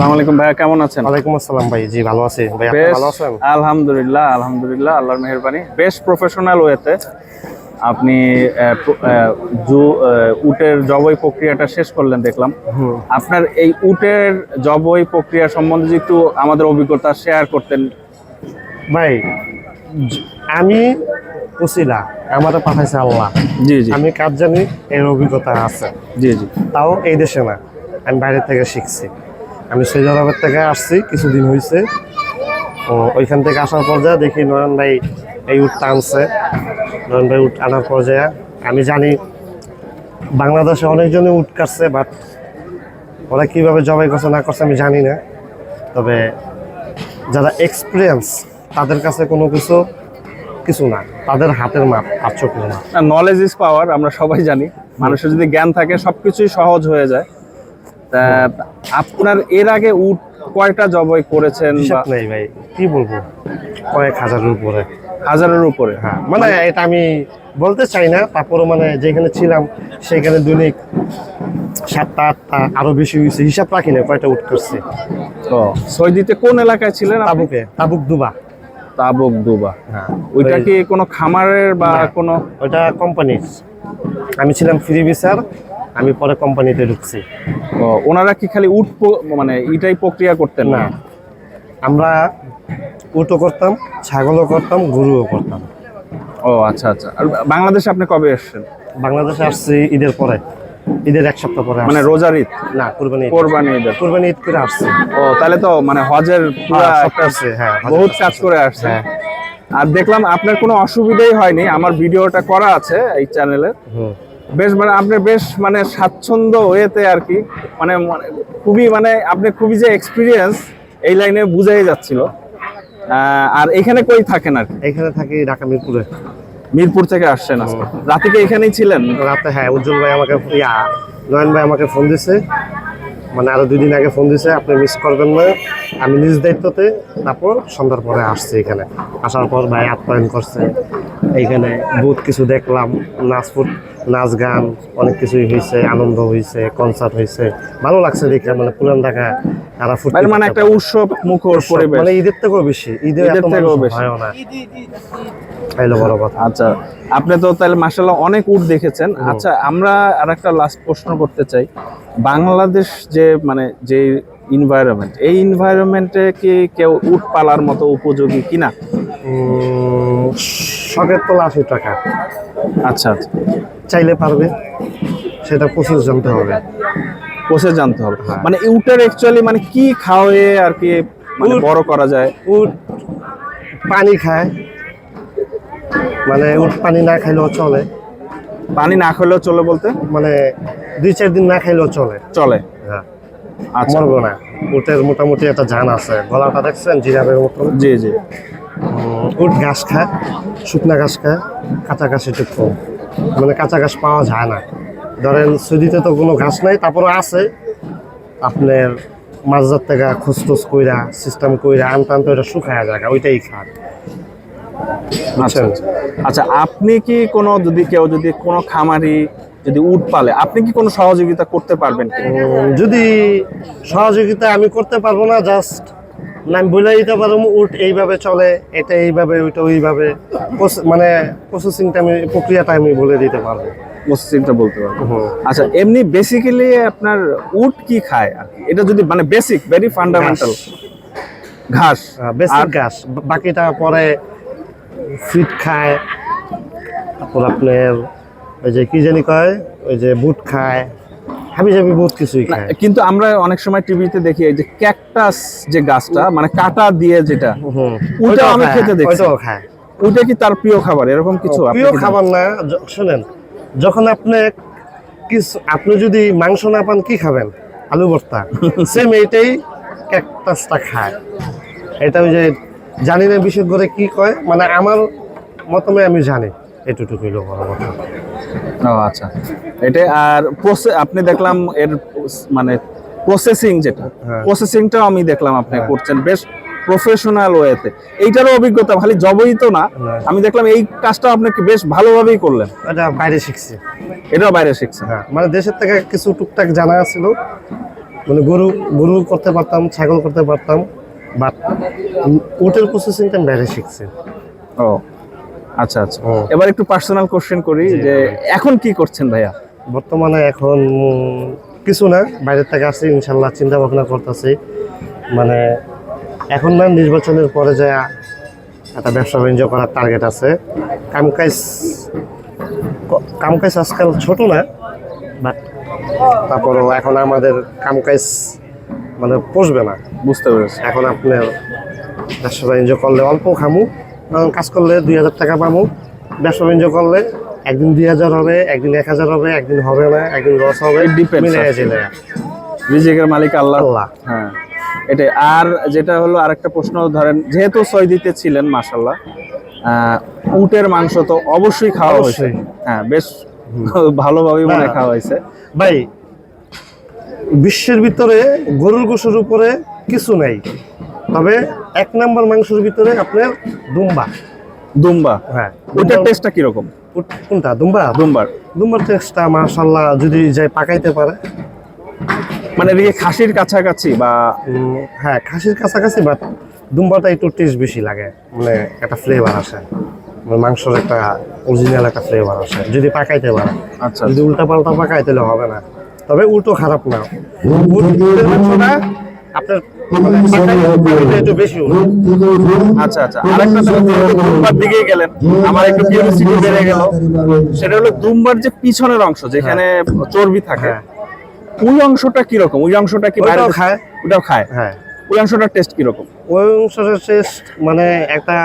আসসালামু আলাইকুম ভাইয়া কেমন আছেন? ওয়ালাইকুম আসসালাম ভাই জি ভালো আছি। ভাই আপনি ভালো আছেন? আলহামদুলিল্লাহ আলহামদুলিল্লাহ আল্লাহর মেহেরবানি। বেশ প্রফেশনাল ওয়েতে আপনি জু উটের জবই প্রক্রিয়াটা শেষ করলেন দেখলাম। আপনার এই উটের জবই প্রক্রিয়া সম্বন্ধে একটু আমাদের অভিজ্ঞতা শেয়ার করতেন। ভাই আমি উসিলা আমার পাঠাইছে আল্লাহ। জি জি। আমি কাজ জানি এর অভিজ্ঞতা আছে। জি জি। তাও এই দেশে না আমি বাইরে থেকে শিখছি। আমি সৌদি আরবের থেকে আসছি কিছুদিন হয়েছে ওইখান থেকে আসার পর যা দেখি নয়ন ভাই এই উটটা আনছে। নয়ন ভাই উট আনার পর যা আমি জানি বাংলাদেশে অনেকজনে উঠ কাটছে বাট ওরা কীভাবে জবাই করছে না করছে আমি জানি না। তবে যারা এক্সপিরিয়েন্স তাদের কাছে কোনো কিছু কিছু না। তাদের হাতের মাপ আর চোখের মাপ। নলেজ ইজ পাওয়ার আমরা সবাই জানি। মানুষের যদি জ্ঞান থাকে সবকিছুই সহজ হয়ে যায়। তা আপনার এর আগে উট কয়টা জবই করেছেন নেই ভাই কি বলব? কয়েক হাজারের উপরে। হাজারের উপরে। হ্যাঁ মানে এটা আমি বলতে চাই না তারপরে মানে যেখানে ছিলাম সেখানে দৈনিক সাতটা আটটা আরও বেশি হয়েছে। হিসাব রাখি না কয়টা উঠ করছে। তো সৈদিতে কোন এলাকায় ছিলেন? তাবুকে তাবুক দুবা। তাবুক দুবা হ্যাঁ। ওইটা কি কোনো খামারের বা কোনো ওটা কোম্পানির আমি ছিলাম ফ্রি ভিসার আমি পরে কোম্পানিতে ঢুকছি। ও, ওনারা কি খালি উট মানে এটাই প্রক্রিয়া করতেন না? আমরা উটও করতাম ছাগলও করতাম গরুও করতাম। ও আচ্ছা আচ্ছা। আর বাংলাদেশে আপনি কবে এসেছেন বাংলাদেশে আসছি ঈদের পরে। ঈদের এক সপ্তাহ পরে মানে রোজার ঈদ? না কুরবানি কুরবানি ঈদ। কোরবানি ঈদ করে আসছি। ও তাহলে তো মানে হজের পুরা হ্যাঁ, আসছে হ্যাঁ বহুত কাজ করে আসছে হ্যাঁ। আর দেখলাম আপনার কোনো অসুবিধাই হয়নি আমার ভিডিওটা করা আছে এই চ্যানেলে হুম। বেশ মানে আপনি বেশ মানে স্বাচ্ছন্দ্য হয়েতে আর কি মানে মানে খুবই মানে আপনি খুবই যে এক্সপিরিয়েন্স এই লাইনে বুঝাই যাচ্ছিল। আর এখানে কই থাকেন আর এখানে থাকি ঢাকা মিরপুরে। মিরপুর থেকে আসছেন আজকে। রাতে কি এখানেই ছিলেন? রাতে হ্যাঁ উজ্জ্বল ভাই আমাকে ইয়া নয়ন ভাই আমাকে ফোন দিছে। মানে আরও দুই দিন আগে ফোন দিছে আপনি মিস করবেন না। আমি নিজ দায়িত্বতে তারপর সন্ধ্যার পরে আসছি এখানে। আসার পর ভাই আপ্যায়ন করছে। এইখানে বহুত কিছু দেখলাম নাচ নাচ গান অনেক কিছুই হয়েছে আনন্দ হয়েছে কনসার্ট হয়েছে। ভালো লাগছে দেখে মানে পুরান ঢাকা তারা মানে একটা উৎসব মুখর পরিবেশ। মানে ঈদের থেকেও বেশি ঈদের এত থেকেও বেশি। হয়ও না। এলো বড় কথা। আচ্ছা আপনি তো তাহলে মাসাল্লাহ অনেক উট দেখেছেন। আচ্ছা আমরা আর একটা লাস্ট প্রশ্ন করতে চাই। বাংলাদেশ যে মানে যে ইনভায়রনমেন্ট এই ইনভায়রনমেন্টে কি কেউ উট পালার মতো উপযোগী কিনা? শখের তোলা আশি টাকা। আচ্ছা আচ্ছা। চাইলে পারবে সেটা প্রসেস জানতে হবে। প্রসেস জানতে হবে। হ্যাঁ। মানে উটের অ্যাকচুয়ালি মানে কি খাওয়ায়ে আর কি মানে বড় করা যায়? উট পানি খায়। মানে উট পানি না খাইলেও চলে। পানি না খাইলেও চলে বলতে? মানে দুই চার দিন না খাইলেও চলে। চলে। হ্যাঁ। আচ্ছা। মরবো না। উটের মোটামুটি একটা জান আছে। গলাটা দেখছেন? জিরাবের মতন। জি জি। উট ঘাস খায় শুকনা ঘাস খায় কাঁচা ঘাস একটু কম। মানে কাঁচা ঘাস পাওয়া যায় না। ধরেন সুদিতে তো কোনো ঘাস নাই তারপরে আছে। আপনার মাঝজার থেকে খুসটুস কইরা সিস্টেম কইরা আনতে আনতে ওইটা শুকায় জায়গা ওইটাই খায়। আচ্ছা আচ্ছা। আচ্ছা আপনি কি কোনো যদি কেউ যদি কোনো খামারি যদি উট পালে আপনি কি কোনো সহযোগিতা করতে পারবেন যদি সহযোগিতা আমি করতে পারব না জাস্ট আমি বলে দিতে পারব উট এইভাবে চলে এটা এইভাবে ওইটা ওইভাবে। মানে প্রসেসিংটা আমি প্রক্রিয়াটা আমি বলে দিতে পারব। প্রসেসিংটা বলতে পারবেন হুম। আচ্ছা এমনি বেসিক্যালি আপনার উট কি খায় আর কি? এটা যদি মানে বেসিক ভেরি ফান্ডামেন্টাল ঘাস। বেসিক ঘাস। বাকিটা পরে ফিট খায় তারপর আপনার ওই যে কি জানি কয় ওই যে বুট খায়। হাবি জাবি বহুত কিছুই খায়। কিন্তু আমরা অনেক সময় টিভিতে দেখি এই যে ক্যাকটাস যে গাছটা মানে কাটা দিয়ে যেটা ওইটাও আমি খেতে দেখছি। ওইটাও খায়। ওইটা কি তার প্রিয় খাবার? এরকম কিছু আপনি প্রিয় খাবার না শোনেন যখন আপনি কিছু আপনি যদি মাংস না পান কি খাবেন? আলু ভর্তা। সেম এইটাই ক্যাকটাসটা খায়। এটা ওই যে জানি না বিশেষ করে কি কয় মানে আমার মতমে আমি জানি। এটুকু হইল বড় কথা। ও আচ্ছা। এটা আর আপনি দেখলাম এর মানে প্রসেসিং যেটা হ্যাঁ। প্রসেসিংটাও আমি দেখলাম আপনি হ্যাঁ। করছেন বেশ প্রফেশনাল ওয়েতে এইটারও অভিজ্ঞতা খালি জবই তো না। না। আমি দেখলাম এই কাজটা আপনি বেশ ভালোভাবেই করলেন। এটা বাইরে শিখছি। এটাও বাইরে শিখছেন। হ্যাঁ মানে দেশের থেকে কিছু টুকটাক জানা ছিল। মানে গরু গরু করতে পারতাম ছাগল করতে পারতাম বাট উটের প্রসেসিংটা আমি বাইরে শিখছি। ও আচ্ছা আচ্ছা। এবার একটু পার্সোনাল কোশ্চেন করি যে এখন কি করছেন ভাইয়া? বর্তমানে এখন কিছু না বাইরের থেকে আসছি ইনশাল্লাহ চিন্তা ভাবনা করতেছি। মানে এখন না নির্বাচনের পরে যা একটা ব্যবসা বাণিজ্য করার টার্গেট আছে। কামকাজ কামকাজ আজকাল ছোট না বাট তারপরও এখন আমাদের কামকাজ মানে পোষবে না। বুঝতে পেরেছি। এখন আপনার ব্যবসা বাণিজ্য করলে অল্প খামু কাজ করলে দুই হাজার টাকা পাবো। ব্যবসা বাণিজ্য করলে একদিন দুই হাজার হবে একদিন এক হাজার হবে একদিন হবে না একদিন লস হবে। রিজিকের মালিক আল্লাহ। আল্লাহ। হ্যাঁ। এটাই। আর যেটা হলো আরেকটা প্রশ্ন ধরেন যেহেতু সৌদিতে ছিলেন মাসাল্লাহ উটের মাংস তো অবশ্যই খাওয়া হয়েছে। হ্যাঁ বেশ ভালোভাবেই মনে হ্যাঁ। খাওয়া হয়েছে। ভাই বিশ্বের ভিতরে গরুর গোসের উপরে কিছু নাই। তবে এক নম্বর মাংসের ভিতরে আপনার দুম্বা। দুম্বা? হ্যাঁ ওটার টেস্টটা কীরকম? কোনটা? দুম্বা? দুম্বার। দুম্বার টেস্টটা মাশাল্লাহ যদি যাই পাকাইতে পারে। মানে এদিকে খাসির কাছাকাছি বা হ্যাঁ খাসির কাছাকাছি বাট দুম্বাটা একটু টেস্ট বেশি লাগে। মানে একটা ফ্লেভার আসে। মানে মাংসের একটা অরিজিনাল একটা ফ্লেভার আসে। যদি পাকাইতে পারে। আচ্ছা। যদি উল্টা পাল্টা পাকাই তাহলে হবে না। তবে উল্টো খারাপ না আপনার একটু বেশি আচ্ছা আচ্ছা আরেকটা দুম্বার দিকেই গেলেন। আমার একটু কিউরিয়াসিটি বেড়ে গেল। সেটা হলো দুম্বার যে পিছনের অংশ যেখানে চর্বি থাকে হ্যাঁ। ওই অংশটা কীরকম? ওই অংশটা কি বাইরে খায়। ওটাও খায়? হ্যাঁ। ওই অংশটার টেস্ট কীরকম? ওই টেস্ট মানে একটা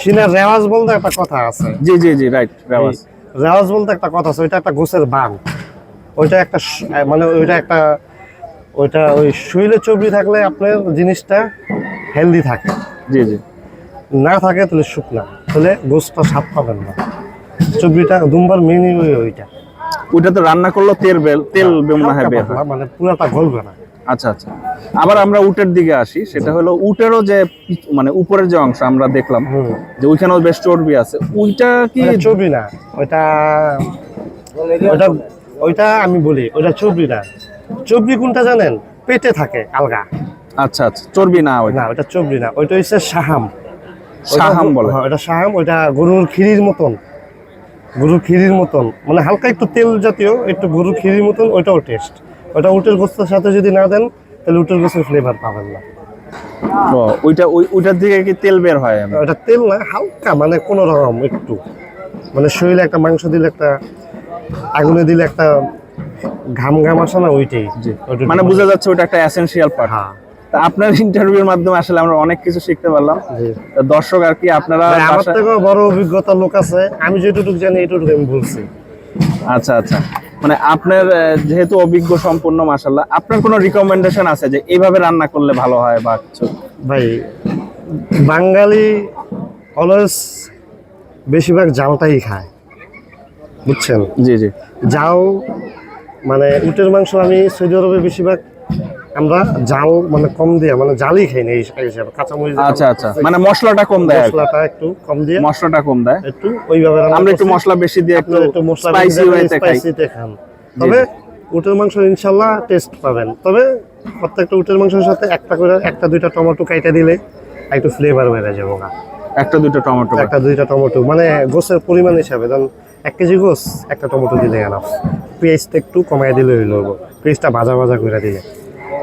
সিনার রেওয়াজ বলতে একটা কথা আছে। জি জি জি রাইট রেওয়াজ। রেওয়াজ বলতে একটা কথা আছে ওইটা একটা গোছের বান। ওইটা একটা মানে ওইটা একটা ওইটা ওই শরীরে চর্বি থাকলে আপনার জিনিসটা হেলদি থাকে। জি জি। না থাকে তাহলে শুকনা তাহলে গোছটা স্বাদ পাবেন না। চর্বিটা দুমবার মেনই ওইটা। ওইটা তো রান্না করল তেল বেল তেল মনে হয় বের মানে পুরাটা গলবে না। আচ্ছা আচ্ছা। আবার আমরা উটের দিকে আসি সেটা হলো উটেরও যে মানে উপরের যে অংশ আমরা দেখলাম যে ওইখানেও বেশ চর্বি আছে। ওইটা কি চর্বি না ওইটা ওইটা ওইটা আমি বলি ওইটা চর্বি না। চর্বি কোনটা জানেন? পেটে থাকে আলগা। আচ্ছা আচ্ছা চর্বি না ওইটা। না ওইটা চর্বি না ওইটা হচ্ছে সাহাম সাহাম বলে। হ্যাঁ, ওইটা সাহাম ওইটা গরুর খিরির মতন। গরুর খিরির মতন। মানে হালকা একটু তেল জাতীয় একটু গরুর খিরির মতন ওইটাও টেস্ট ওইটা উটের গোস্তের সাথে যদি না দেন তাহলে উটের গোস্তের ফ্লেভার পাবেন না। ওইটা ওই ওইটার দিকে কি তেল বের হয়? ওটা তেল না হালকা মানে কোনো রকম একটু। মানে শরীরে একটা মাংস দিলে একটা আগুনে দিলে একটা ঘাম ঘাম আসে না ওইটাই। মানে বোঝা যাচ্ছে ওইটা একটা এসেনশিয়াল পার্ট হ্যাঁ। তা আপনার ইন্টারভিউর মাধ্যমে আসলে আমরা অনেক কিছু শিখতে পারলাম। দর্শক আর কি আপনারা আমার থেকেও বড় অভিজ্ঞতা লোক আছে। আমি যেটুকু জানি এটুকু আমি বলছি। আচ্ছা আচ্ছা। মানে আপনার যেহেতু অভিজ্ঞ সম্পন্ন মাসাল্লাহ আপনার কোনো রিকমেন্ডেশন আছে যে এইভাবে রান্না করলে ভালো হয় বা কিছু? ভাই বাঙালি অলওয়েজ বেশিরভাগ জালটাই খায়। বুঝছেন? জি জি। জাল মানে উটের মাংস আমি সৌদি আরবে বেশিরভাগ আমরা জাল মানে কম দিয়ে মানে জালই খাই না এই হিসাবে কাঁচামরিচ আচ্ছা আচ্ছা। মানে মশলাটা কম দেয় মশলাটা একটু কম দিয়ে মশলাটা কম দেয়। একটু ওইভাবে আমরা একটু মশলা বেশি দিয়ে একটু একটু মশলা স্পাইসি খাই। স্পাইসিতে খান। তবে উটের মাংস ইনশাল্লাহ টেস্ট পাবেন। তবে প্রত্যেকটা উটের মাংসের সাথে একটা করে একটা দুইটা টমেটো কাইটা দিলে একটু ফ্লেভার বেড়ে যাব গা একটা দুটো টমেটো একটা দুইটা টমেটো। মানে গোসের পরিমাণ হিসাবে ধরুন এক কেজি গোস একটা টমেটো দিলে এনাফ। পেঁয়াজটা একটু কমাই দিলে হইল পেঁয়াজটা ভাজা ভাজা করে দিলে।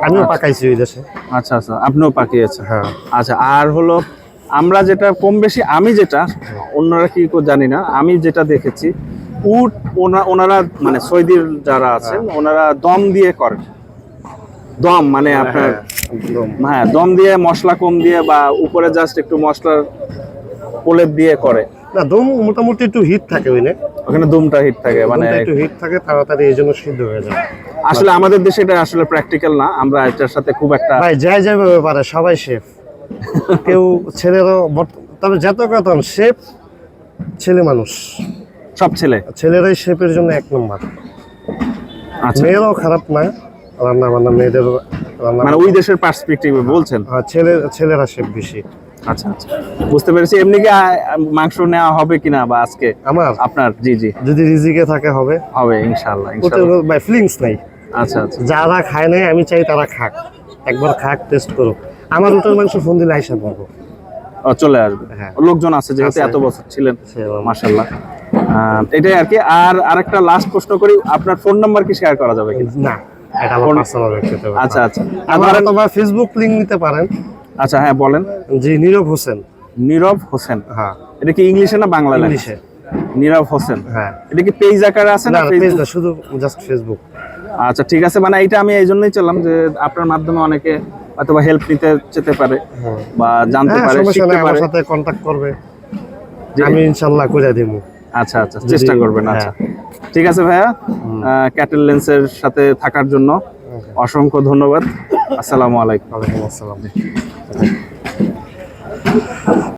আমিও পাকাইছি ওই দেশে। আচ্ছা আচ্ছা আপনিও পাকিয়েছেন। হ্যাঁ। আচ্ছা আর হলো আমরা যেটা কম বেশি আমি যেটা অন্যরা কি জানি না আমি যেটা দেখেছি উট ওনা- ওনারা মানে সৌদির যারা আছেন ওনারা দম দিয়ে করেন দম মানে আপনার হ্যাঁ, হ্যাঁ দম দিয়ে মশলা কম দিয়ে বা উপরে জাস্ট একটু মশলার প্রলেপ দিয়ে করে। না দম মোটামুটি একটু হিট থাকে ওই ওখানে দুমটা হিট থাকে মানে একটু হিট থাকে তাড়াতাড়ি এই জন্য সিদ্ধ হয়ে যায়। আসলে আমাদের দেশে এটা আসলে প্র্যাকটিক্যাল না আমরা এটার সাথে খুব একটা ভাই যাই যাই পারে সবাই শেফ কেউ ছেলেরও তবে যত কথা শেফ ছেলে মানুষ। সব ছেলে? ছেলেরাই শেফের জন্য এক নম্বর আচ্ছা। মেয়েরাও খারাপ না। রান্না বান্না মেয়েদের রান্না মানে ওই দেশের পার্সপেক্টিভে বলছেন? আর ছেলে ছেলেরা শেফ বেশি। আচ্ছা আচ্ছা। বুঝতে পেরেছি। এমনি কি মাংস নেওয়া হবে কিনা বা আজকে? আমার? আপনার জি জি। যদি রিজিকে থাকে হবে। হবে ইনশাআল্লাহ ইনশাআল্লাহ। ভাই ফিলিংস নাই। আচ্ছা আচ্ছা। যারা খায় নাই আমি চাই তারা খাক। একবার খাক টেস্ট করুক। আমার উটের মাংস ফোন দিলে আইসা পাবো চলে আসবে। হ্যাঁ। লোকজন আছে যেহেতু। এত বছর ছিলেন মাশাল্লাহ এটাই আর কি। আর আরেকটা লাস্ট প্রশ্ন করি আপনার ফোন নাম্বার কি শেয়ার করা যাবে না। এটা আমার পার্সোনাল ব্যক্তিগত আচ্ছা আচ্ছা। ধরেন- তোমার ফেসবুক লিংক নিতে পারেন। আচ্ছা হ্যাঁ বলেন। জি নীরব হোসেন। নীরব হোসেন? হ্যাঁ। এটা কি ইংলিশে না বাংলা ইংলিশে। নীরব হোসেন। হ্যাঁ। এটা কি পেজ আকারে আছে না পেজ না শুধু জাস্ট ফেসবুক আচ্ছা ঠিক আছে মানে এটা আমি এই জন্যই চাইলাম যে আপনার মাধ্যমে অনেকে অথবা হেল্প নিতে যেতে পারে বা জানতে হ্যাঁ পারে শিখতে নাই আমার সাথে কন্ট্যাক্ট করবে। আমি ইনশাল্লাহ করে দিব। আচ্ছা আচ্ছা চেষ্টা করবেন হ্যাঁ। আচ্ছা। ঠিক আছে ভাইয়া ক্যাটেল লেন্সের সাথে থাকার জন্য অসংখ্য ধন্যবাদ। আসসালামু আলাইকুম। ওয়ালাইকুম আসসালাম।